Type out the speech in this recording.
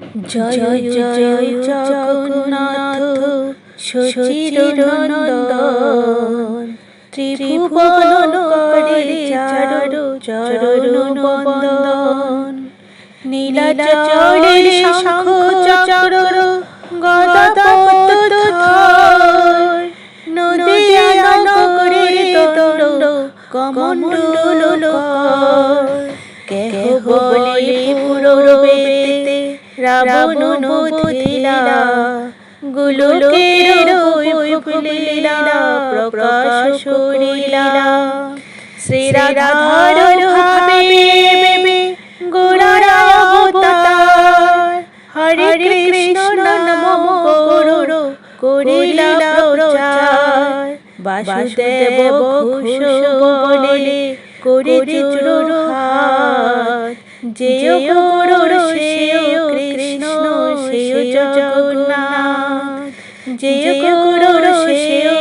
জয় জয় জগন্নাথ সচির ত্রিভুবন চারু চরণ বন্দন নীলাচলে শঙ্খ চক্র গদা পদ্মথর নদিয়া কেহ বলে পুরবেতে রাবণ বধিলা গোলকের বৈভলীলা প্রকাশ করিলা। শ্রী রাধার ভাবে গোড়ার অবতার, হরে কৃষ্ণ নম গৌর করিলা প্রচার। বাসুদেব ঘোষ বলে করে চুর হাত করুণা যে করুণ সেও